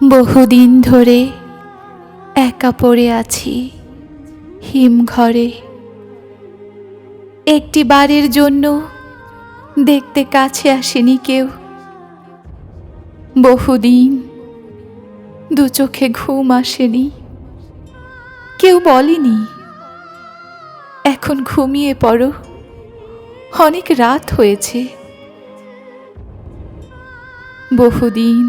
বহুদিন ধরে একা পড়ে আছি, হিমঘরে। একটি বারের জন্য দেখতে কাছে আসেনি কেউ। বহুদিন দু চোখে ঘুম আসেনি, কেউ বলেনি, এখন ঘুমিয়ে পড়ো, অনেক রাত হয়েছে। বহুদিন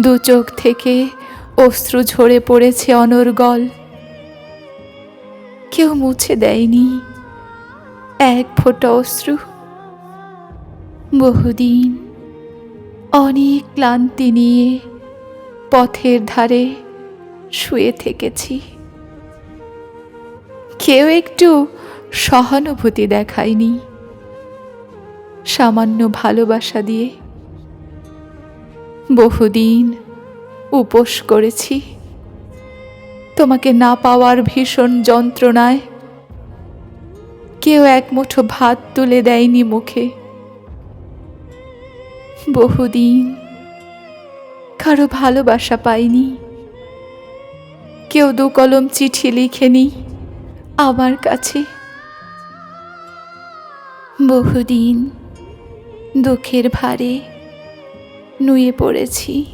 দু চোখ থেকে অশ্রু ঝরে পড়েছে অনর্গল কেউ মুছে দেয়নি এক ফোঁটা অশ্রু। বহুদিন অনেক ক্লান্তি নিয়ে পথের ধারে শুয়ে থেকেছি। কেউ একটু সহানুভূতি দেখায়নি। সামান্য ভালোবাসা দিয়ে বহুদিন উপোস করেছি। তোমাকে না পাওয়ার ভীষণ যন্ত্রণায় কেউ এক মুঠো ভাত তুলে দেয়নি মুখে। বহুদিন কারও ভালোবাসা পাইনি। কেউ দু কলম চিঠি লিখেনি আমার কাছে। বহুদিন দুঃখের ভারে নুয়ে পড়েছি।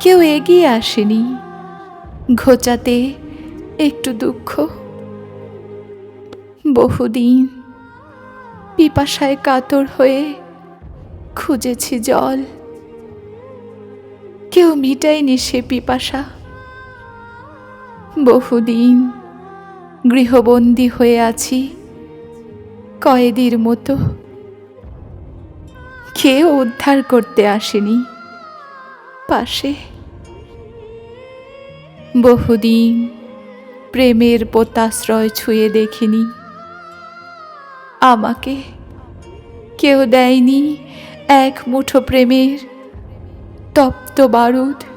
কেউ এগিয়ে আসেনি। ঘোচাতে একটু দুঃখ। বহুদিন পিপাসায় কাতর হয়ে খুঁজেছি জল। কেউ মিটায়নি সে পিপাসা। বহুদিন গৃহবন্দী হয়ে আছি কয়েদির মতো। কেউ উদ্ধার করতে আসেনি। পাশে। বহুদিন প্রেমের পোতাশ্রয় ছুঁয়ে দেখিনি। আমাকে কেউ দেয়নি এক মুঠো প্রেমের তপ্ত বারুদ।